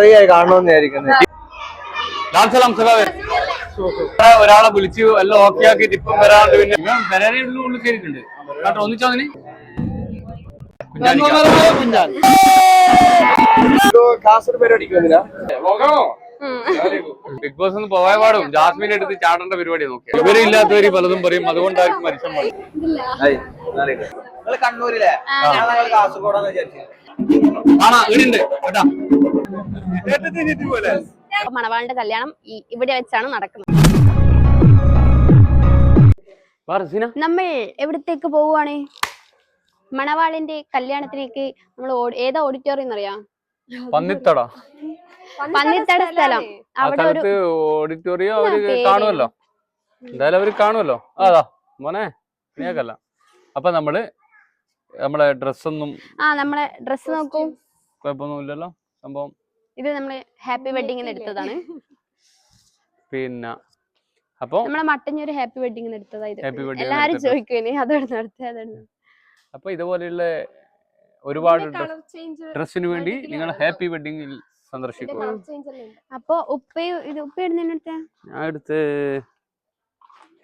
കൊറേ ആയി കാണണമെന്ന് വിചാരിക്കുന്നത് ഒരാളെ വിളിച്ച് എല്ലാം ഓക്കെ ആക്കി ഇപ്പം വരാണ്ട് പിന്നെ ഇവൻ പെരേരയുടെ ഉള്ളിൽ കയറിയിട്ടുണ്ട് കേട്ടോ ഒന്നിച്ചോ അതിന്? ബിഗ് ബോസ് ഒന്ന് പോയ പാടും. ജാസ്മിൻ എടുത്ത് ചാടേണ്ട പരിപാടി നോക്കി ഇവരില്ലാത്തവര് പലതും പറയും അതുകൊണ്ടായിരിക്കും മരിച്ചു കണ്ണൂരിലെ? കാസർഗോഡാന്ന് വിചാരിച്ചു. കേട്ടാ. മണവാളിന്റെ കല്യാണം ഇവിടെ വെച്ചാണ് നടക്കുന്നത്. നമ്മൾ എവിടത്തേക്ക് പോവുകയാണ്? മണവാളിന്റെ കല്യാണത്തിലേക്ക് നമ്മൾ ഏതാ ഓഡിറ്റോറിയം അറിയാം പന്നിത്തട. പന്നിത്തട സ്ഥലം. അവിടെ ഒരു ഓഡിറ്റോറിയോ അവർ കാണുമല്ലോ. എന്തായാലും അവർ കാണുമല്ലോ. അതാ മോനെ അപ്പൊ നമ്മൾ നമ്മളെ ഡ്രസ്സൊന്നും ആ നമ്മളെ ഡ്രസ് നോക്കൂ. കുഴപ്പമൊന്നുമില്ലല്ലോ സംഭവം. ഇത് നമ്മൾ ഹാപ്പി വെഡിങ്ങിന് എടുത്തതാണ്. പിന്നെ അപ്പൊ നമ്മളെ മട്ടഞ്ഞൊരു ഹാപ്പി വെഡിങ്ങിന് ന് എല്ലാരും ചോദിക്കുന്നേ ചോദിക്കുവേനെ അതോട് നടത്തി അതോട് അപ്പൊ ഇതുപോലെയുള്ള ഒരുപാട് ഡ്രസ്സിന് വേണ്ടി നിങ്ങൾ ഹാപ്പി വെഡിങ്ങിൽ സന്ദർശിക്കും. അപ്പൊ ഉപ്പയും ഇത് ഉപ്പ ഇടുന്നതിനടുത്ത ഞാൻ എടുത്ത്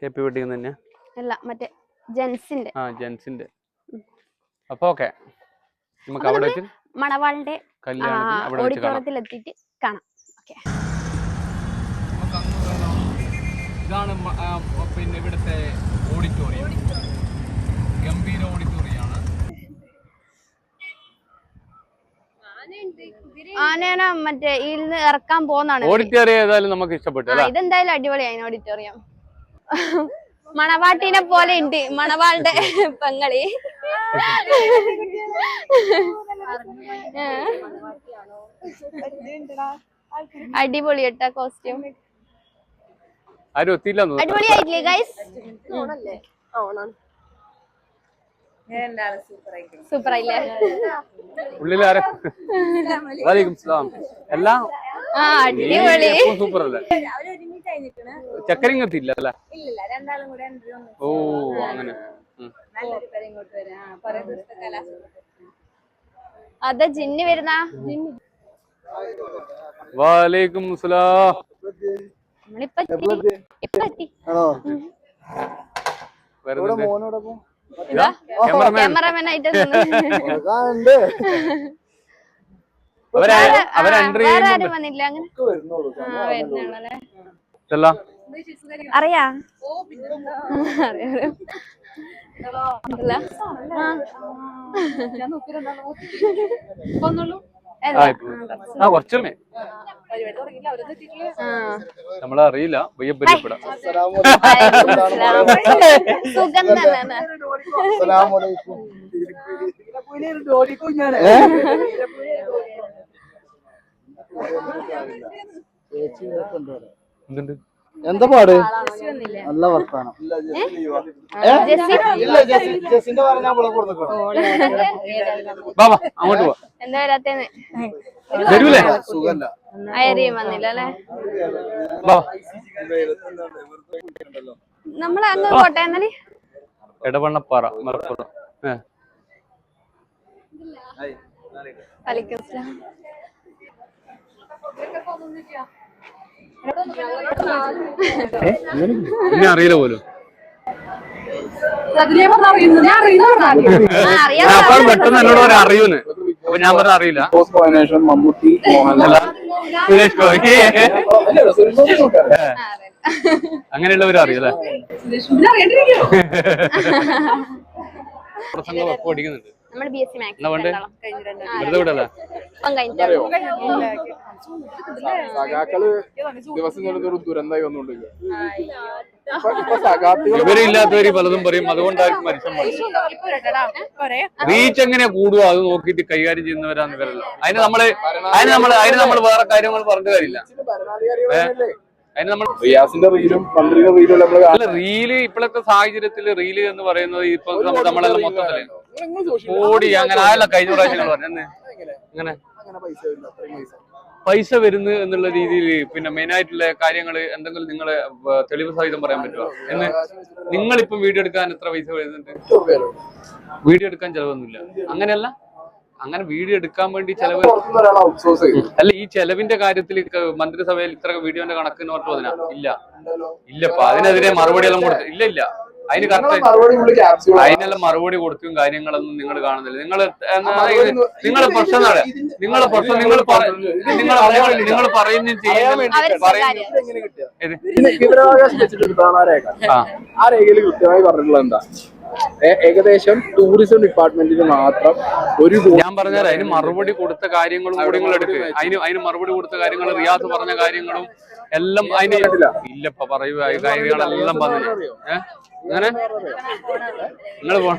ഹാപ്പി വെഡിങ് തന്നെ അല്ല മറ്റേ ജെൻസിന്റെ. ആ ജെൻസിന്റെ. അപ്പൊ ഓക്കെ. നമുക്ക് അവിടെ വെച്ച് മണവാളിന്റെ കല്യാണത്തിന് അവിടെ വെച്ച് കാണാം. ഓഡിറ്റോറിയത്തിൽ എത്തിയിട്ട് കാണാം. ഓക്കെ. ഇതാണ് പിന്നെ ഇവിടുത്തെ ഓഡിറ്റോറിയം. ഗംഭീര ഓഡിറ്റോറിയം ആണ് ആനേന മറ്റേ ഇതിന്ന് ഇറക്കാൻ പോകുന്നതാണ്. ഓഡിറ്റോറിയം ഏതായാലും നമുക്ക് ഇഷ്ടപ്പെട്ടു ഇതെന്തായാലും അടിപൊളിയായി ഓഡിറ്റോറിയം. മണവാട്ടിനെ പോലെ ഉണ്ട്. മണവാളുടെ പെങ്ങളി. അടിപൊളി കേട്ടാ കോസ്റ്റ്യൂം അടിപൊളിയായിട്ടില്ലേ ഗൈസ് സൂപ്പർ ആയില്ലേ? ഉള്ളിലാരെ? വലൈക്കും സ്ലാം. എല്ലാം അടിപൊളി. സൂപ്പർ അല്ലേ അല്ലേ ഓ അങ്ങനെ. അതെ ജിന്നി വരുന്ന? വാലേക്കും ക്യാമറമാൻ. ആയിട്ട്. അറിയാ. നമ്മളെ അറിയില്ല. വയ്യ പരിചയപ്പെടാം വലൈക്കും അസ്സലാം. സുഖം തന്നെ അസ്സലാമലൈക്കും ചേച്ചി എന്താ പാട്? നല്ല വർത്താനം. വാ അങ്ങോട്ട് പോവാ എന്താ വരാത്തേന്ന്? വരൂലേ? വന്നില്ല അല്ലേ? വാ വാ. നമ്മൾ അങ്ങ് പോട്ടെ എന്നാൽ? എടവണ്ണപ്പാറ മലപ്പുറം. ഏ. വലൈക്കും പിന്നെ അറിയില്ല പോലും. ആ അറിയാം. ആ, അപ്പോൾ പെട്ടെന്ന് എന്നോട് പറയാൻ അറിയൂന്ന്. അപ്പൊ ഞാൻ പറഞ്ഞ അറിയില്ല. മമ്മൂട്ടി മോഹൻലാൽ. സുരേഷ് ഗോപി. അങ്ങനെയുള്ളവരും അറിയില്ലേ പ്രസംഗം ഒപ്പം അടിക്കുന്നുണ്ട് നമ്മൾ ബി എസ് സി? മാത്സ് വെറുതെ കഴിഞ്ഞിട്ടുള്ളൂ സഖാക്കൾ ദിവസം ചെല്ലുന്നൊരു ദുരന്തമായി വന്നുകൊണ്ടിരിക്കുക ഇവരില്ലാത്തവര് പലതും പറയും. അതുകൊണ്ടായിരിക്കും മനുഷ്യന്മാർ മതി റീച്ച് എങ്ങനെ കൂടുവോ അത് നോക്കിയിട്ട് കൈകാര്യം ചെയ്യുന്നവരാന്ന് ഇവരല്ല അതിന് നമ്മൾ അതിന് നമ്മൾ അതിന് നമ്മൾ വേറെ കാര്യങ്ങൾ പറഞ്ഞു കാര്യമില്ല. അതിന് നമ്മൾ റിയാസിന്റെ റീലും മന്ത്രിയുടെ റീലും നമ്മൾ അല്ല റീൽ ഇപ്പോഴത്തെ സാഹചര്യത്തിൽ റീൽ എന്ന് പറയുന്നത് ഇപ്പൊ നമ്മ- നമ്മളെല്ലാം മൊത്തത്തിൽ. അങ്ങനെ ആയല്ല കഴിഞ്ഞ പ്രാവശ്യം ഞങ്ങൾ പറഞ്ഞു അങ്ങനെ പൈസ വരുന്നു എന്നുള്ള രീതിയിൽ പിന്നെ മെയിൻ ആയിട്ടുള്ള കാര്യങ്ങൾ എന്തെങ്കിലും നിങ്ങളെ വ- തെളിവ് സഹിതം പറയാൻ പറ്റുമോ എന്ന് നിങ്ങളിപ്പം വീഡിയോ എടുക്കാൻ എത്ര പൈസ വരുന്നുണ്ട്? വീഡിയോ എടുക്കാൻ ചെലവൊന്നുമില്ല. അങ്ങനെയല്ല. അങ്ങനെ വീഡിയോ എടുക്കാൻ വേണ്ടി ചെലവ് അല്ല ഈ ചെലവിന്റെ കാര്യത്തിൽ മന്ത്രിസഭയിൽ ഇത്ര വീഡിയോന്റെ കണക്കിന് ഓർത്തോ അതിനാ ഇല്ല ഇല്ലപ്പ. അതിനെതിരെ മറുപടി എല്ലാം കൊടുത്തു ഇല്ല ഇല്ല. അതിന് കറക്റ്റ് അതിനെല്ലാം മറുപടി കൊടുക്കും കാര്യങ്ങളൊന്നും നിങ്ങൾ കാണുന്നില്ല. നിങ്ങൾ നിങ്ങളെ പ്രശ്നം നിങ്ങൾ നിങ്ങളെ പ്രശ്നം നിങ്ങൾ നിങ്ങൾ നിങ്ങൾ പറയുന്ന ആ രേഖ ആ. ആ രേഖയിൽ കൃത്യമായി പറഞ്ഞിട്ടുള്ളത് എന്താ? ഏകദേശം ടൂറിസം ഡിപ്പാർട്ട്മെന്റിന് മാത്രം ഒരു ഞാൻ പറഞ്ഞാൽ അതിന് മറുപടി കൊടുത്ത കാര്യങ്ങളും കൂടി നിങ്ങൾ എടുക്കുക അതിന് അതിന് മറുപടി കൊടുത്ത കാര്യങ്ങൾ റിയാസ് പറഞ്ഞ കാര്യങ്ങളും എല്ലാം അതിന് ഇല്ലപ്പ പറയൂ ആ കാര്യങ്ങളെല്ലാം പറഞ്ഞു ഏഹ് അങ്ങനെ? നിങ്ങൾ പോ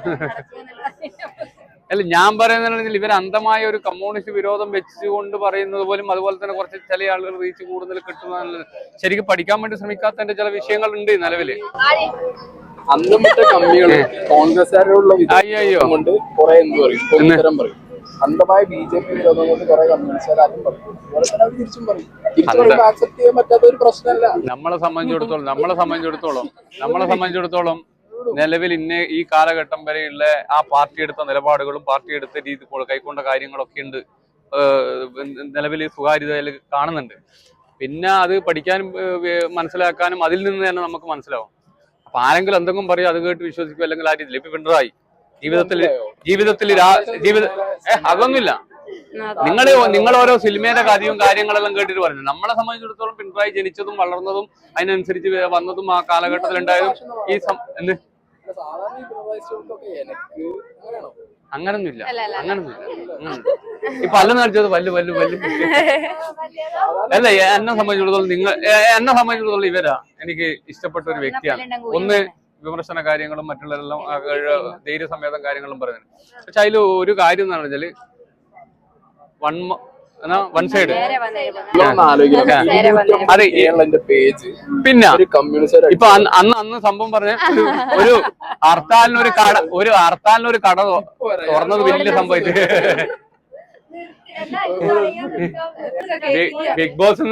അല്ല ഞാൻ പറയുന്നത് ഇവർ അന്ധമായ ഒരു കമ്മ്യൂണിസ്റ്റ് വിരോധം വെച്ചുകൊണ്ട് പറയുന്നത് പോലും അതുപോലെ തന്നെ കുറച്ച് ചില ആളുകൾ റീച്ച് കൂടുതൽ കിട്ടുന്ന ശരിക്കും പഠിക്കാൻ വേണ്ടി ശ്രമിക്കാത്തതിന്റെ ചില വിഷയങ്ങൾ ഉണ്ട് നിലവിൽ. അന്നും കമ്മികൾ അയ്യോ. കൊണ്ട് കുറെ എന്ത് പറയും. അന്ധമായ ബി ജെ പി വിരോധം കൊണ്ട് കുറെ കമ്മ്യൂണിസ്റ്റുകാർ ആദ്യം പറയും അതുപോലെ തന്നെ അവർ തിരിച്ചും പറയും. തിരിച്ചു പറയുമ്പോൾ ആക്സെപ്റ്റ് ചെയ്യാൻ പറ്റാത്ത ഒരു പ്രശ്നമല്ല. നമ്മളെ സംബന്ധിച്ചിടത്തോളം നമ്മളെ സംബന്ധിച്ചിടത്തോളം നമ്മളെ സംബന്ധിച്ചിടത്തോളം നിലവിൽ ഇന്ന ഈ കാലഘട്ടം വരെയുള്ള ആ പാർട്ടി എടുത്ത നിലപാടുകളും പാർട്ടി എടുത്ത രീതി കൈക്കൊണ്ട കാര്യങ്ങളൊക്കെ ഉണ്ട് നിലവിൽ സ്വകാര്യതയിൽ കാണുന്നുണ്ട്. പിന്നെ അത് പഠിക്കാനും മനസ്സിലാക്കാനും അതിൽ നിന്ന് തന്നെ നമുക്ക് മനസ്സിലാവും. അപ്പൊ ആരെങ്കിലും എന്തെങ്കിലും പറയും അത് കേട്ട് വിശ്വസിക്കും അല്ലെങ്കിൽ ആ രീതിയിൽ. ഇപ്പൊ പിണറായി. ജീവിതത്തിൽ ജീവിതത്തിൽ ജീവിത ഏഹ് അതൊന്നുമില്ല. നിങ്ങൾ നിങ്ങൾ ഓരോ സിനിമയുടെ കാര്യവും കാര്യങ്ങളെല്ലാം കേട്ടിട്ട് പറഞ്ഞു നമ്മളെ സംബന്ധിച്ചിടത്തോളം പിണറായി ജനിച്ചതും വളർന്നതും അതിനനുസരിച്ച് വന്നതും ആ കാലഘട്ടത്തിൽ ഉണ്ടായതും ഈ എന്ത്? അങ്ങനൊന്നുമില്ല. അങ്ങനൊന്നുമില്ല. ഈ പല്ല് നടിച്ചത് വല്ല് വല്ല് വല്ല് അല്ല എന്നെ സംബന്ധിച്ചിടത്തോളം നിങ്ങൾ എന്നെ സംബന്ധിച്ചിടത്തോളം ഇവരാ എനിക്ക് ഇഷ്ടപ്പെട്ട ഒരു വ്യക്തിയാണ്. ഒന്ന് വിമർശന കാര്യങ്ങളും മറ്റുള്ളതെല്ലാം ധൈര്യസമേതം കാര്യങ്ങളും പറയുന്നത് പക്ഷെ അതിൽ ഒരു കാര്യം എന്ന് പറഞ്ഞാൽ വൺ എന്നാ വൺ സൈഡ്. അതെ പിന്നെ ഇപ്പൊ അന്ന് അന്ന് സംഭവം പറഞ്ഞ ഒരു ഒരു ഹർത്താലിനൊരു കട ഒരു ഹർത്താലിനൊരു കട തുറന്നത് വലിയ സംഭവം ബിഗ് ബോസ്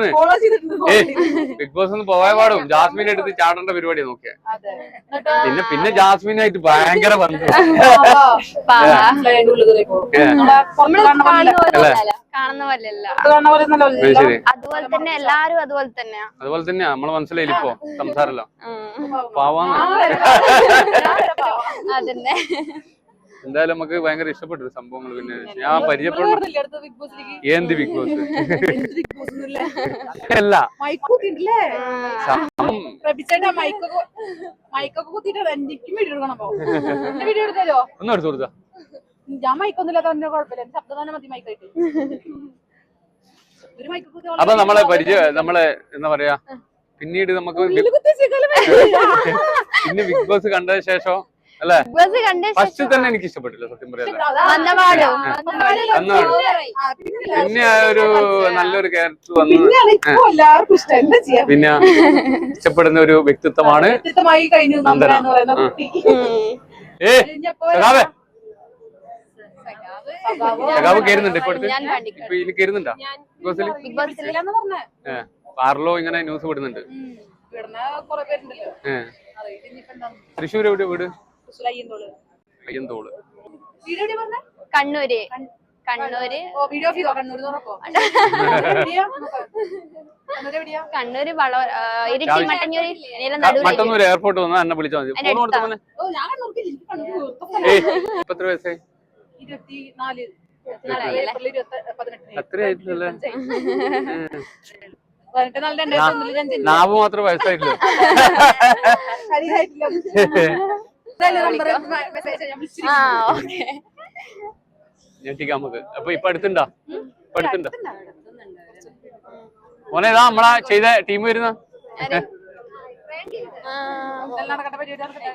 ബിഗ് ബോസ് പോയ പാടും. ജാസ്മിൻ എടുത്ത് ചാടേണ്ട പരിപാടി നോക്കിയ. പിന്നെ പിന്നെ ജാസ്മിനായിട്ട് ഭയങ്കര ബന്ധം കാണുന്ന പോലെയല്ല അതുപോലെ തന്നെ എല്ലാരും അതുപോലെ തന്നെയാ. അതുപോലെ തന്നെയാ. നമ്മൾ മനസ്സിലായില്ല ഇപ്പൊ സംസാരല്ലോ പാവാ. പാവാന്ന് അതന്നെ. എന്തായാലും നമുക്ക് ഭയങ്കര ഇഷ്ടപ്പെട്ടു സംഭവങ്ങൾ പിന്നെ ഞാൻ പരിചയപ്പെടുന്നു എന്ത് ബിഗ് ബോസ് അല്ല. ഒന്ന് എടുത്തു കൊടുത്ത. ഞാൻ മൈക്കൊന്നുമില്ലാത്ത തന്നെ കുഴപ്പമില്ല. എന്റെ ശബ്ദം തന്നെ മതി മൈക്കായിട്ട് ഒരു മൈക്ക് കുത്തി അപ്പൊ നമ്മളെ പരിചയ നമ്മളെ എന്താ പറയാ? പിന്നീട് നമുക്ക് പിന്നെ ബിഗ് ബോസ് കണ്ടതിന് ശേഷം അല്ലെ? ഫസ്റ്റ് തന്നെ എനിക്ക് ഇഷ്ടപ്പെട്ടില്ല സത്യം പറയാം പിന്നെ ആ ഒരു നല്ലൊരു ക്യാരക്ടർ വന്നു പിന്നെയാണ് ഇപ്പൊ എല്ലാവർക്കും ഇഷ്ടം. എന്താ ചെയ്യാ? പിന്നെ ഇഷ്ടപ്പെടുന്ന ഒരു വ്യക്തിത്വമാണ് നന്ദന. ഏ സഖാവേ. കയറുന്നുണ്ട് ഇപ്പൊ. ഇപ്പൊ ഇനി കയറുന്നുണ്ടോ ബിഗ് ബോസിൽ പാർലോ ഇങ്ങനെ ന്യൂസ് വിടുന്നുണ്ട്. തൃശ്ശൂർ എവിടെ വീട്? അയ്യന്തോൾ. കണ്ണൂര്. കണ്ണൂര്. കണ്ണൂര് വള ഇരിട്ടി മട്ടന്നൂര് മറ്റന്നൂർ എയർപോർട്ട് വന്ന് എന്നെ വിളിച്ചാൽ മതി. ഇപ്പൊ എത്ര വയസ്സായി? അത്രയായിട്ടില്ലല്ലേ. നാവ് മാത്രം വയസ്സായിട്ടില്ല. ആ ഓക്കെ ഞെട്ടിക്കാം നമുക്ക് അപ്പൊ ഇപ്പൊ അടുത്തുണ്ടാ? ഇപ്പൊ അടുത്തുണ്ടാ? മോനെ ഇതാ നമ്മളാ ചെയ്ത ടീം വരുന്ന.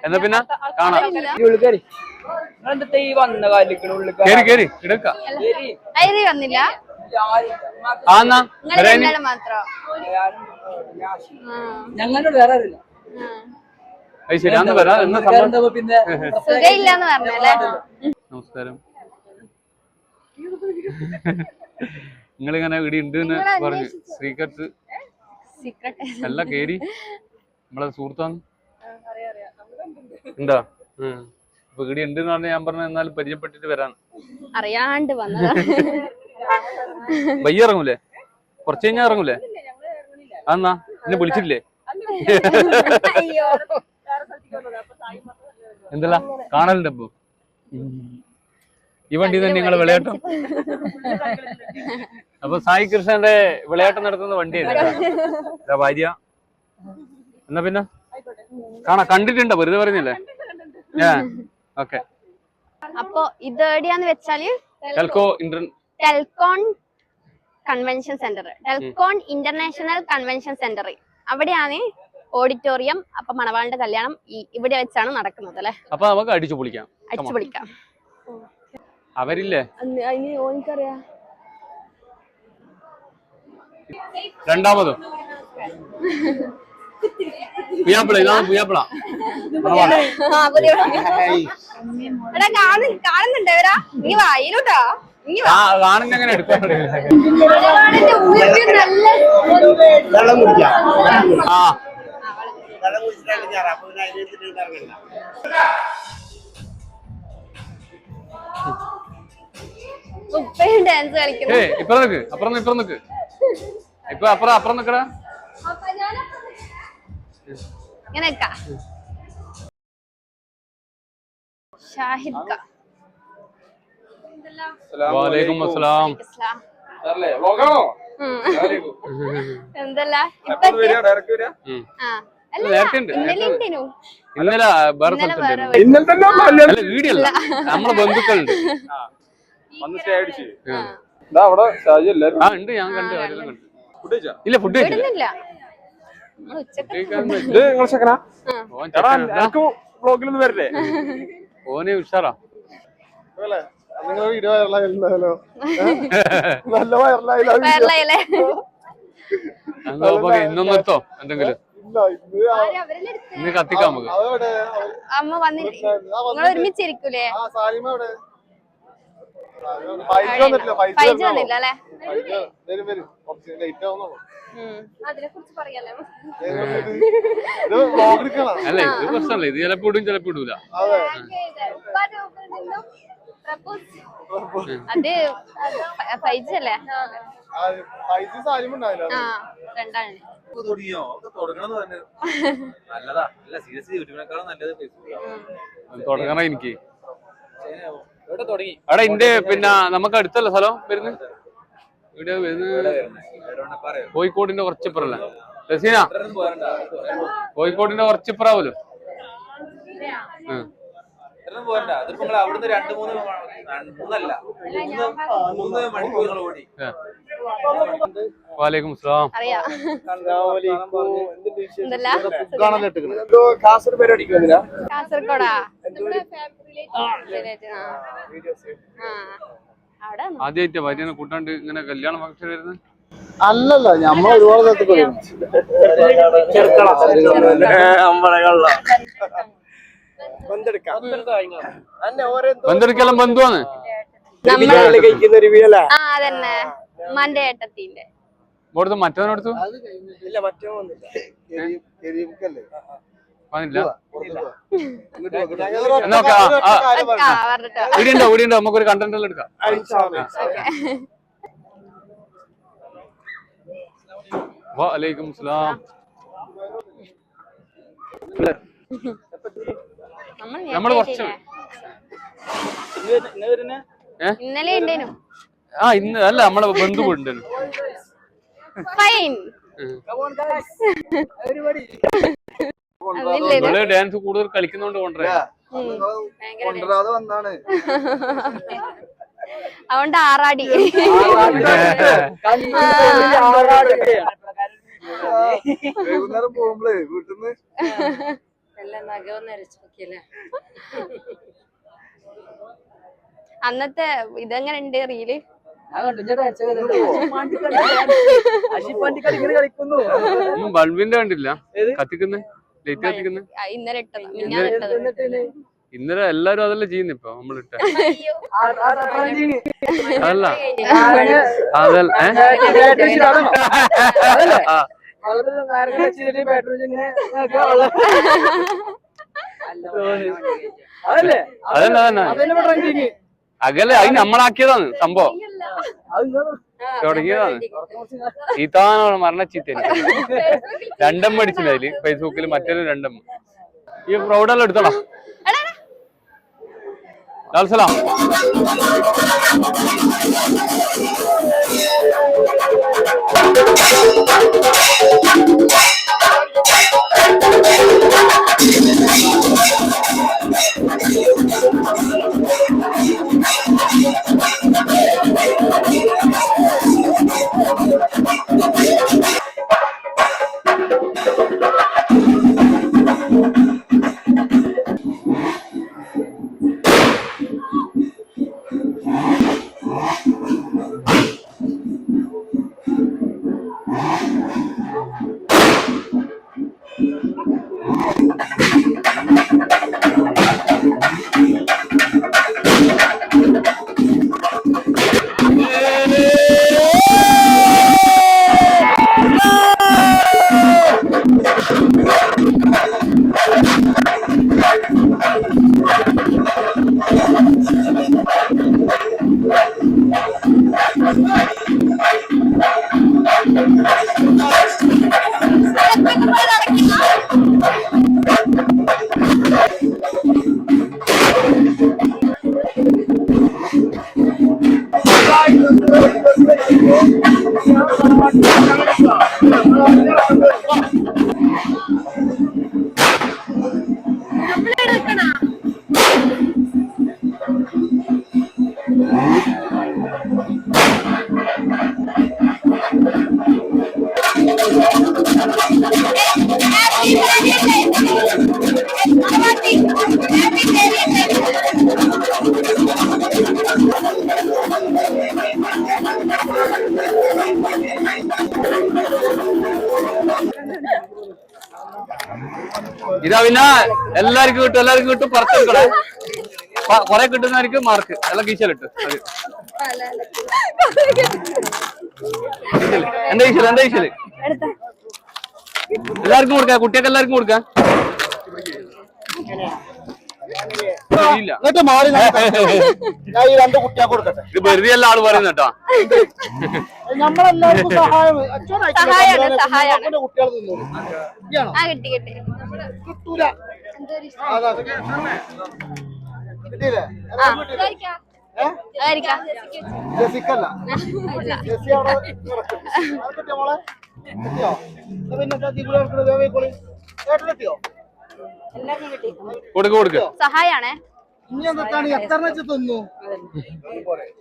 എന്നാ പിന്നെ? കാണാം. കേറി കേറി എടുക്ക. വന്നില്ല? ഞങ്ങളുടെ വേറെ അത് ശരി അന്ന് വരാം. എന്നാ സംഭവം എന്താ പിന്നെ? സുഖയില്ലാന്ന് പറഞ്ഞല്ലേ? നമസ്കാരം. നിങ്ങളിങ്ങനെ ഇവിടെ ഉണ്ട് എന്ന് പറഞ്ഞു സീക്രട്ട് എല്ലാം കേറി. നമ്മളെ സുഹൃത്താണ് എന്താ അപ്പൊ ഇവിടെ ഉണ്ട് എന്ന് പറഞ്ഞാൽ ഞാൻ പറഞ്ഞ എന്നാലും പരിചയപ്പെട്ടിട്ട് വരാൻ അറിയാണ്ട് വയ്യ ഇറങ്ങൂലേ? കുറച്ച് കഴിഞ്ഞാൽ ഇറങ്ങൂലേ? അന്നാ എന്നെ വിളിച്ചിട്ടില്ലേ? എന്തല്ല? കാണലുണ്ട് അപ്പൊ? ഈ വണ്ടി തന്നെ നിങ്ങൾ വിളയാട്ടം? അപ്പൊ സായി കൃഷ്ണന്റെ വിളയാട്ടം നടത്തുന്ന വണ്ടിയാണ് ഭാര്യ. എന്നാ പിന്നെ? കാണാ കണ്ടിട്ടുണ്ടോ? വെറുതെ പറയുന്നില്ലേ? ഏ ഓക്കെ. അപ്പോ ഇത് എവിടെയാന്ന് വെച്ചാൽ Telco inter Telcon convention centre. Telcon international convention centre. അവിടെയാണ് ഓഡിറ്റോറിയം അപ്പൊ മണവാളിന്റെ കല്യാണം ഇവിടെ വെച്ചാണ് നടക്കുന്നത് അല്ലെ? അപ്പൊ നമുക്ക് അടിച്ചു പൊളിക്കാം. അടിച്ചു പൊളിക്കാം അവരില്ലേ? രണ്ടാമതും. ഇതാണ് കാണുന്നുണ്ട് ഇവരാ. നീ വായിലൂട്ടാ. കാണുന്ന എങ്ങനെ ആ. വെള്ളം കുടിച്ചിട്ടാണ് ഞാൻ അപ്പൊ പിന്നെ അതിനകത്ത് ഇറങ്ങണ്ട ഉപ്പയും ഡാൻസ് കളിക്കുന്നു ഇപ്പുറം നിക്ക് അപ്പുറം ഇപ്പുറം നിക്ക് ഇപ്പൊ അപ്പുറം അപ്പുറം നിക്കടാ ഇങ്ങനെ നിക്കാ. ഷാഹിദ് ക. വാലേക്കും അസ്സലാം ഇസ്ലാം. വ്ളോഗാണോ ഉം. എന്തല്ല ഇപ്പൊ. ആ ഇന്നലെ വേറെ അല്ല നമ്മളെ ബന്ധുക്കളുണ്ട്. ആ. ഉണ്ട് ഞാൻ കണ്ടു അവരെല്ലാം കണ്ടു. ഇല്ല ഫുഡ് കഴിച്ചില്ല. ഓന് ഉഷാറാ. നിങ്ങൾ വീഡിയോ വൈറലായില്ലോ നല്ല വൈറലായില്ല വയറിലായല്ലേ എന്താ അപ്പൊ ഇന്നൊന്നും നിർത്തോ എന്തെങ്കിലും? ഇന്ന് കത്തിക്കാം നമുക്ക്. അമ്മ വന്നില്ല? നിങ്ങൾ ഒരുമിച്ചിരിക്കൂലേ? വന്നില്ല അല്ല? ഇത് പ്രശ്നമല്ല. ഇത് ചിലപ്പോ ഇടും ചിലപ്പോ ഇടൂല. അതെ അത് ഫൈജ് അല്ലേ ആ, രണ്ടാണ് തുടങ്ങിയോ? നല്ലതാ. അല്ല സീരിയസ് യൂട്യൂബിനേക്കാളും നല്ലത് ഫേസ്ബുക്കാണ് തുടങ്ങണം എനിക്ക്. അവിടെ ഇന്റെ പിന്നെ നമുക്ക് അടുത്തല്ല സ്ഥലം വരുന്നത് ഇവിടെ വരുന്നത് കോഴിക്കോടിന്റെ കുറച്ചിപ്പുറല്ല? പോരണ്ട കോഴിക്കോടിന്റെ കുറച്ചിപ്പുറാവല്ലോ ഇത്രയൊന്നും പോരണ്ട. അതിപ്പോ നിങ്ങൾ അവിടുന്ന് രണ്ട് മൂന്ന് മൂന്നല്ല മൂന്ന് മണിക്കൂർ മണിക്കൂറുകൾ ഓടി. വാലേക്കും അസ്സലാം കാസർഗോഡ്? ആദ്യമായിട്ട് ഭാര്യനെ കൂട്ടാണ്ട് ഇങ്ങനെ കല്യാണ ഫംഗ്ഷൻ വരുന്നത്? അല്ലല്ല നമ്മൾ ഒരുപാട് പോയി. ബന്ധെടുക്കെല്ലാം ബന്ധുവാണ്. ഉമ്മാന്റെ ഏട്ടത്തിന്റെ ഇവിടുത്തെ മറ്റവനെടുത്തു ഇല്ല വന്നില്ല. വന്നില്ല. നമുക്കൊരു കണ്ടന്റ് എല്ലാം എടുക്കാം. വാലേക്കും നമ്മൾ കുറച്ച് ഇന്നലെ ഉണ്ടേനു ആ ഇന്ന് അല്ല നമ്മളെ ബന്ധു ഫൈൻ നമ്മൾ ഡാൻസ് കൂടുതൽ കളിക്കുന്നോണ്ട് കൊണ്ടേ കൊണ്ടുവരാതെ വന്നാണ്. അതുകൊണ്ട് ആറാടി. വൈകുന്നേരം പോകുമ്പളേ വീട്ടിന്ന് അന്നത്തെ ഇതെങ്ങനെ ഉണ്ട് റീൽ ബൾബിന്റെ കണ്ടില്ല കത്തിക്കുന്നേ ലൈറ്റ് കത്തിക്കുന്നേ ഇന്നലെ ഇട്ടത് മിന്നാന്ന് ഇട്ടത് ഇന്നലെ എല്ലാരും അതല്ലേ ചെയ്യുന്ന ഇപ്പൊ നമ്മളിട്ട അതല്ല അതല്ല അകലെ അത് നമ്മളാക്കിയതാണ് സംഭവം. തുടങ്ങിയതാണ്. ചീത്താനാണ് മരണച്ചീത്ത ചീത്ത രണ്ടമ്മ അടിച്ചില്ല അതിൽ. ഫേസ്ബുക്കിൽ മറ്റൊരു രണ്ടമ്മ ഈ പ്രൗഡെല്ലാം എടുത്തോളാം. എടാ, എടാ. ലാൽസലാം ഇതാ പിന്നെ എല്ലാവർക്കും കിട്ടും എല്ലാവർക്കും കിട്ടും പുറത്തെടുക്കണേ കുറെ കിട്ടുന്നവർക്ക് മാർക്ക്. എല്ലാം അത് കീശൽ. എന്താ കീശൽ എന്താ കീശൽ എല്ലാവർക്കും കൊടുക്കാം കുട്ടികൾക്ക് എല്ലാവർക്കും കൊടുക്കാം. എന്നിട്ട് മാറി ഞാൻ ഈ രണ്ട് കുട്ടിയെ കൊടുക്കട്ടെ. ഇത് വെറുതെ അല്ല ആൾ പറയുന്നത് കേട്ടോ. നമ്മളെല്ലാവർക്കും സഹായം. സഹായാണ്, സഹായാണ്. കുട്ടികൾ തിന്നോളും. ഇയാണോ? ആ കിട്ടി കിട്ടി. കിട്ടൂല. അതാ. കിട്ടിയില്ലേ? ആ ഏ? അതായിരിക്കാം. ജെസിക്കല്ല ജെസി അവിടെ കിടക്കും. അത് കിട്ടിയോ മോളെ? കിട്ടിയോ? എന്നാ പിന്നെ? വേഗം പോയിക്കോളി. ഏട്ടന് കിട്ടിയോ? കൊടുക്ക് കൊടുക്ക്. സഹായാണേ. ഇനി എന്താണ് എത്ര വെച്ച് തിന്നു?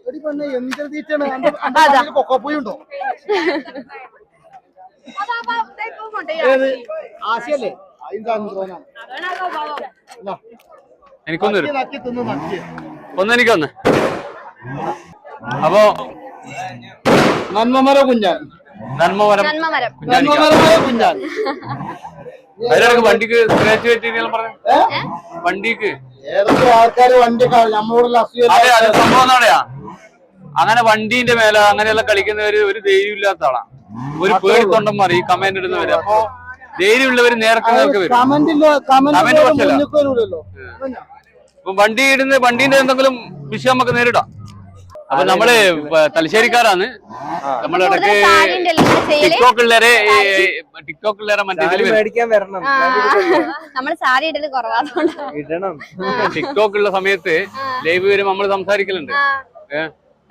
എടി പെണ്ണെ എന്തൊരു തീറ്റാണ് അന്റെ അന്റെ കയ്യിൽ കൊക്കോപ്പൊടി ഉണ്ടോ? ഏത്? ആശയല്ലേ? അതിന്റെ അന്തോനാണ് എന്നാ, എനിക്കൊന്ന് നക്കി തരും. നക്കി തിന്ന് നക്കി ഒന്ന് എനിക്കൊന്ന്. അപ്പോ നന്മമര കുഞ്ഞാൻ. നന്മമരം. കുഞ്ഞാൻ. അതിനിടക്ക് വണ്ടിക്ക് സ്ക്രാച്ച് പറ്റിയെല്ലാം പറഞ്ഞു. വണ്ടിക്ക്. ഏതൊക്കെ ആൾക്കാര് നമ്മളോടുള്ള അതെ അതെ അത് സംഭവം എന്താണെയാ അങ്ങനെ വണ്ടീന്റെ മേലെ അങ്ങനെയെല്ലാം കളിക്കുന്നവര് ഒരു ധൈര്യം ഇല്ലാത്ത ആളാണ് ഒരു പേടിത്തൊണ്ടന്മാർ ഈ കമന്റ് ഇടുന്നവര് അപ്പൊ ധൈര്യമുള്ളവര് നേരത്തെ നേർക്ക് വരും. കമന്റ്. ഇപ്പൊ വണ്ടി ഇടുന്ന വണ്ടീന്റെ എന്തെങ്കിലും വിഷയം നമുക്ക് നേരിടാം. അപ്പൊ നമ്മൾ തലശ്ശേരിക്കാരാണ്. നമ്മളിടക്ക് കൂടുതൽ സാരി ഉണ്ടല്ലോ ഇവിടെ ചെയ്യൽ ടിക്ടോക്ക് ഉള്ളവരെ ടിക്ടോക്ക് ഉള്ളവരെ മറ്റേ വരണം. നമ്മൾ നമ്മൾ സാരി ഇടൽ കുറവാതുകൊണ്ട് ഇടണം. ടിക്ടോക്ക് ഉള്ള സമയത്ത് ലൈവ് വരും നമ്മൾ സംസാരിക്കലുണ്ട്.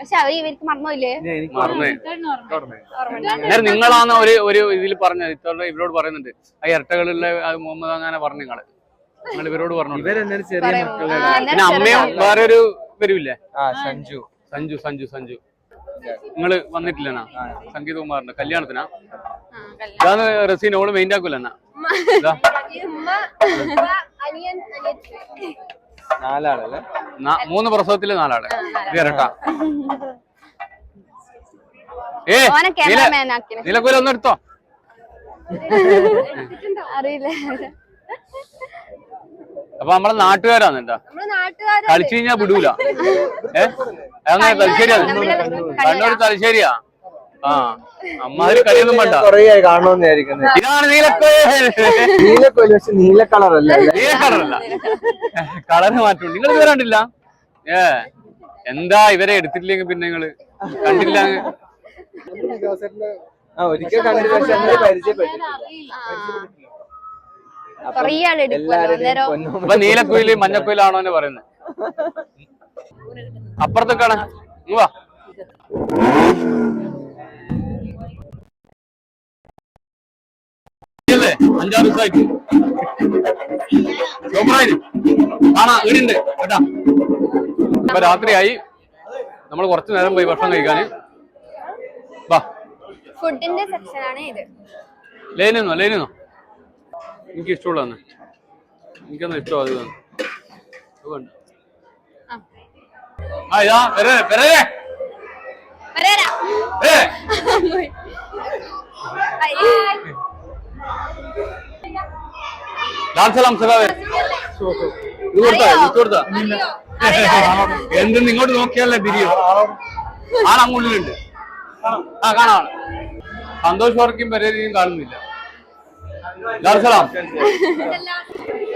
പക്ഷെ ഇവർക്ക് മറന്നില്ലേ അന്നേരം നിങ്ങളാണ് ഒരു ഒരു ഇതിൽ പറഞ്ഞത്. ഇത്തോടെ ഇവരോട് പറയുന്നുണ്ട്. ആ ഇരട്ടകളുള്ള ആ മുഹമ്മദ് അങ്ങനെ പറഞ്ഞു നിങ്ങൾ. നിങ്ങൾ ഇവരോട് പറഞ്ഞു അമ്മയും വേറെ ഒരു വരൂല്ലേ ആ സഞ്ജു. സഞ്ജു സഞ്ജു സഞ്ജു. നിങ്ങൾ വന്നിട്ടില്ലെന്നാ? സംഗീത കുമാറിന്റെ കല്യാണത്തിനാ? ഇതാണ് റസീന ഓൾ മെയിൻ ആക്കൂലെന്നാ? നാലാളല്ലേ? മൂന്ന് പ്രസവത്തിൽ നാലാൾ. ഇരട്ട ഏ നിലക്കൂല ഒന്ന് എടുത്തോ അറിയില്ല. അപ്പൊ നമ്മളെ നാട്ടുകാരാണ് എന്താ കളിച്ചു കഴിഞ്ഞാ വിടൂല. ഏ? അങ്ങനെ തലശ്ശേരിയാണ് കണ്ണൂർ തലശ്ശേരിയാ? ആ. അമ്മാതിരി കളിയൊന്നും വേണ്ട. ഇതാണ് നീലക്കളറല്ല പക്ഷെ നീല കളറല്ല. കളറ് മാറ്റും നിങ്ങൾ ഇതുവരെ കണ്ടില്ല? ഏ. എന്താ ഇവരെ എടുത്തിട്ടില്ലെങ്കിൽ പിന്നെ നിങ്ങൾ കണ്ടില്ല. ആ ഒരിക്കൽ കണ്ടില്ല പക്ഷെ അങ്ങനെ ഇപ്പൊ നീലക്കുയിൽ മഞ്ഞക്കുയിലാണോ എന്ന് പറയുന്നത്? അപ്പുറത്തേക്കാണ്. ഇങ്ങ് വാ? അഞ്ചാറ് ദിവസമായിട്ട്. സൂപ്പറായി. കാണാ ഈടുണ്ട് കേട്ടാ. ഇപ്പൊ രാത്രിയായി. നമ്മൾ കുറച്ചു നേരം പോയി ഭക്ഷണം കഴിക്കാന് വാ. ഫുഡിന്റെ സെക്ഷനാണ് ഇത്. ലേനോ ലേനോ എനിക്ക് ഇഷ്ടമുള്ളതാണ് എനിക്കൊന്നും ഇഷ്ടം അത് തന്നെ അത് ആ ഇതാ വരേ വരേ. വരാരാ. ഏ അയ്യേ. ലാൽ സലാം സഖാവേ ഇത് കൊടുത്താ ഇത് കൊടുത്താ. എന്തെന്ന് ഇങ്ങോട്ട് നോക്കിയാലേ തിരിയും ആളങ്ങുള്ളിലുണ്ട്. ആ കാണാം. സന്തോഷ് വർക്കും പരേരെയും കാണുന്നില്ല. ലാൽ സലാം.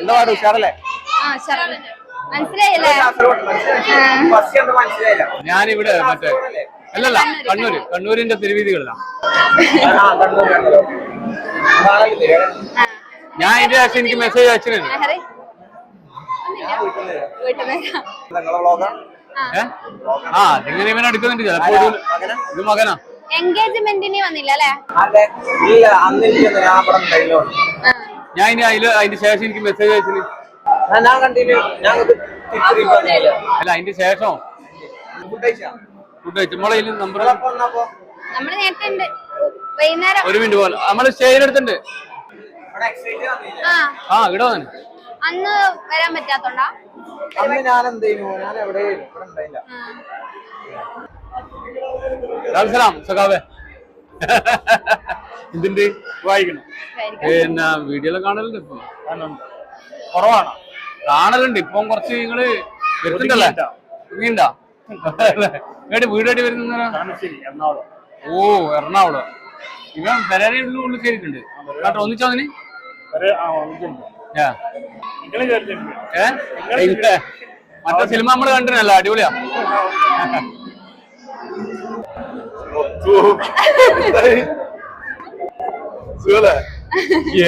എന്താ പാട്? ഉഷാറല്ലേ. മനസ്സിലായില്ലേ? ഞാനിവിടെ മറ്റേ അല്ലല്ല കണ്ണൂര്. കണ്ണൂരിന്റെ തിരുവീതികളിലാണ് ഞാൻ ഇതിന്റെ ശേഷം എനിക്ക് മെസ്സേജ് അയച്ചിരുന്നു ആ നിങ്ങൾ ഇവൻ എടുക്കുന്നുണ്ട്. ചിലപ്പോ ഇത് മകനാ. എൻഗേജ്മെന്റിന് വന്നില്ല അല്ലേ? ഞാൻ ഇനി അതിൽ അതിന്റെ ശേഷം എനിക്ക് മെസ്സേജ് അയച്ചിന്. ഞാൻ കണ്ടിന് ഞാൻ അല്ല അതിന്റെ ശേഷം? ഫുഡ് കഴിച്ചാ? നമ്മളെ നമ്പർ നമ്മൾ നേരത്തെ ഉണ്ട്. വൈകുന്നേരം. ഒരു മിനിറ്റ് പോലെ. നമ്മൾ വന്നില്ല? ആ. ആ ഇവിടെ വന്നു. അന്ന് വരാൻ പറ്റാത്തോണ്ടാ? അന്ന് ഞാൻ എന്തേനു ഞാൻ എവിടെ ഇവിടെ ഉണ്ടായില്ല സലാം സഖാവേ. ഇതിന്റെ വായിക്കണം? പിന്നെ വീഡിയോ കാണലുണ്ട് ഇപ്പൊ. കുറവാണ്. കാണലുണ്ട്. ഇപ്പം കുറച്ച് നിങ്ങൾ വരുന്നുണ്ടല്ലേ നീണ്ടാ വരുന്ന ഓ എറണാകുളം. ഇവൻ പരാതി ഉള്ളിൽ കയറിയിട്ടുണ്ട്. കേട്ടോ ഒന്നിച്ചോ അതിന്. മറ്റേ സിനിമ നമ്മൾ കണ്ടിരുന്നല്ലോ അടിപൊളിയാ.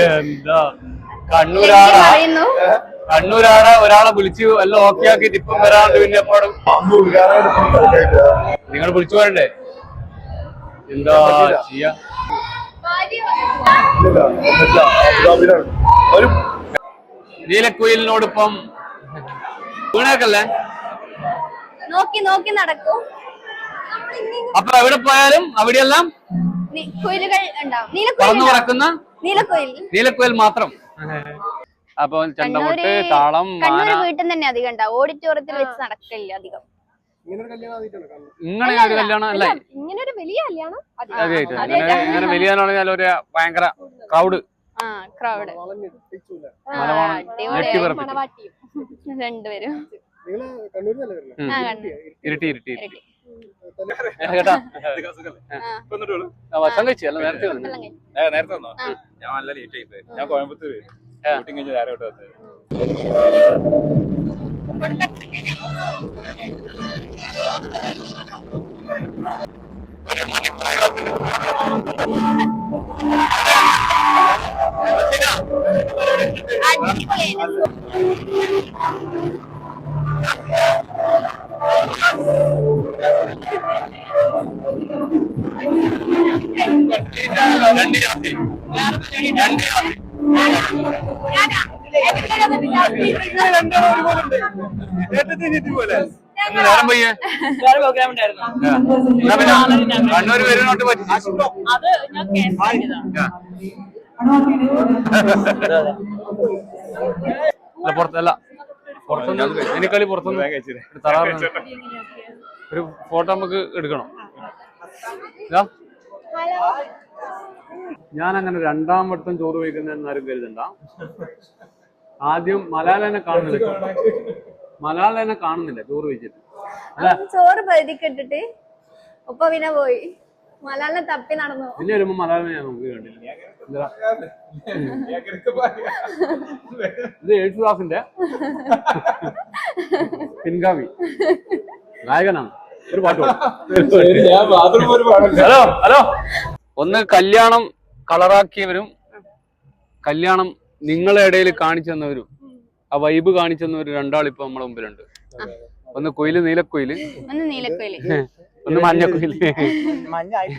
എന്താ? കണ്ണൂരാടാ പറയുന്നു? കണ്ണൂരാടെ ഒരാളെ വിളിച്ചു എല്ലാം ഓക്കെ ആക്കിയിട്ട് ഇപ്പം വരാണ്ട് പിന്നെ എപ്പോഴും നിങ്ങൾ വിളിച്ചു പോരണ്ടേ എന്താ ചെയ്യാ? നീലക്കുയിലിനോടൊപ്പം വീണാക്കല്ലേ? നോക്കി നോക്കി നടക്കൂ. അപ്പൊ എവിടെ പോയാലും അവിടെയെല്ലാം നി- കുയിലുകൾ പറന്നു പറക്കുന്ന നീലക്കുയിൽ. നീലക്കുയിൽ മാത്രം. അപ്പൊ ചെണ്ടമുട്ട് താളം വീട്ടിൽ തന്നെ അധികം ഉണ്ടാവും. ഓഡിറ്റോറിയത്തിൽ വെച്ച് നടക്കില്ല അധികം. ഇങ്ങനെ ഒരു കല്യാണം അല്ലേ ഇങ്ങനെ ഒരു വലിയ കല്യാണം ഇങ്ങനെ വലിയ കല്യാണം ഒരു ഭയങ്കര ക്രൗഡ് ആ ക്രൗഡ് രണ്ടുപേരും. ഇരുട്ടി. ഇരുട്ടി. കേട്ടാ? ആ, ഭക്ഷണം കഴിച്ചു അല്ല നേരത്തെ വന്നു. നേരത്തെ വന്നോ? ഞാൻ നല്ല ലേറ്റ് ആയി പോയി. ഞാൻ കോയമ്പത്തൂർ ഷൂട്ടിംഗ് കഴിഞ്ഞ് നേരെ ഇവിടെ വന്നത്. അടിപൊളിയായിരുന്നു. പ്രോഗ്രാം ഉണ്ടായിരുന്നു എന്നാ പിന്നെ കണ്ണൂർ വരുന്നോട്ട് പറ്റി പുറത്തല്ല പുറത്തുനിന്ന് പുറത്തുനിന്ന് ഒരു തറാറ് ഒരു ഫോട്ടോ നമുക്ക് എടുക്കണം. ഞാൻ അങ്ങനെ രണ്ടാം വട്ടം ചോറ് വയ്ക്കുന്ന ആരും കരുതണ്ട. ആദ്യം മലാലനെ കാണുന്നില്ല മലാലനെ കാണുന്നില്ല ചോറ് വെച്ചിട്ട് ചോറ് പകുതിക്ക് ഇട്ടിട്ട് ഉപ്പ പിന്നെ പോയി. മലാലിനെ തപ്പി നടന്നു? പിന്നെ വരുമ്പോ മലയാളം ഞാൻ നോക്കി കണ്ടില്ല? ഇത് യേശുദാസിന്റെ പിൻഗാമി. നായകനാണ്. ഒരു പാട്ട് ഹലോ ഹലോ. ഒന്ന് കല്യാണം കളറാക്കിയവരും കല്യാണം നിങ്ങളെ ഇടയിൽ കാണിച്ചു തന്നവരും ആ വൈബ് കാണിച്ചു തന്നവരും രണ്ടാളിപ്പോ നമ്മുടെ മുമ്പിലുണ്ട്. ഒന്ന് കൊയിൽ നീലക്കൊയിൽ. ഒന്ന് മഞ്ഞക്കൊയിൽ. മഞ്ഞായി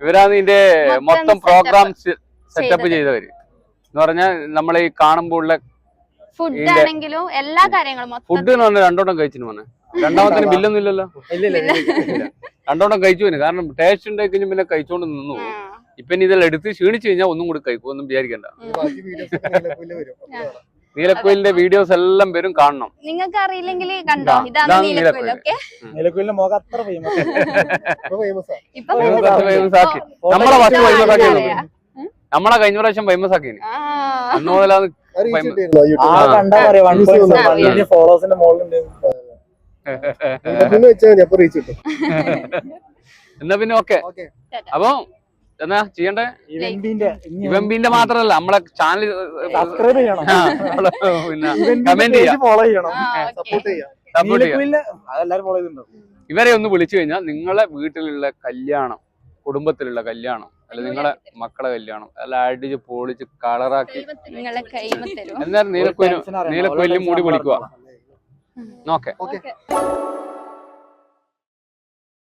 ഇവരാണ് ഇതിന്റെ മൊത്തം പ്രോഗ്രാം സെറ്റപ്പ്. ചെയ്തവര്. എന്ന് പറഞ്ഞാൽ നമ്മൾ ഈ കാണുമ്പോൾ ഉള്ള ഫുഡ് ആണെങ്കിലും എല്ലാ കാര്യങ്ങളും മൊത്തം ഫുഡ് എന്ന് പറഞ്ഞാൽ രണ്ടോട്ടം കഴിച്ചിന് വന്നെ രണ്ടാമത്തെ ബില്ലൊന്നും ഇല്ലല്ലോ. ഇല്ല. രണ്ടോട്ടം കഴിച്ചു പോയി കാരണം ടേസ്റ്റ് ഉണ്ടായി കഴിഞ്ഞാൽ പിന്നെ കഴിച്ചോണ്ട് നിന്നു പോകും ഇപ്പൊ ഇനി ഇതെല്ലാം എടുത്ത് ക്ഷീണിച്ചു കഴിഞ്ഞാൽ ഒന്നും കൂടി കഴിക്കും ഒന്നും വിചാരിക്കണ്ട. നീലക്കോയിലിന്റെ വീഡിയോസ് എല്ലാം വരും കാണണം. നിങ്ങൾക്ക് അറിയില്ലെങ്കിൽ കണ്ടോ? ഇതാണ് നീലക്കോയിൽ. ഓക്കെ? മുഖം അത്ര ഫേമസ് ഇപ്പൊ ആക്കി, നമ്മളെ ഫേമസ് നമ്മളെ കഴിഞ്ഞ പ്രാവശ്യം ഫേമസ് ആക്കി. അന്ന് മുതലാണ് എന്നാ പിന്നെ ഓക്കെ അപ്പൊ എന്നാ ചെയ്യണ്ടേ? ഇവമ്പിന്റെ മാത്രല്ല നമ്മളെ ചാനൽ സബ്സ്ക്രൈബ് ചെയ്യണം. പിന്നെ കമന്റ് ചെയ്യാം. ഫോളോ ചെയ്യണം. സപ്പോർട്ട് ചെയ്യാം. അതെല്ലാരും ഫോളോ ചെയ്തിട്ടുണ്ടോ? ഇവരെ ഒന്ന് വിളിച്ചു കഴിഞ്ഞാൽ നിങ്ങളെ വീട്ടിലുള്ള കല്യാണം കുടുംബത്തിലുള്ള കല്യാണം അല്ല നിങ്ങളെ മക്കളെ കല്യാണം അല്ല അടിച്ച് പൊളിച്ച് കളറാക്കി എന്നാലും നീലക്കൊല്ലും നീലക്കൊല്ലും മൂടി വിളിക്കുക ഓക്കെ.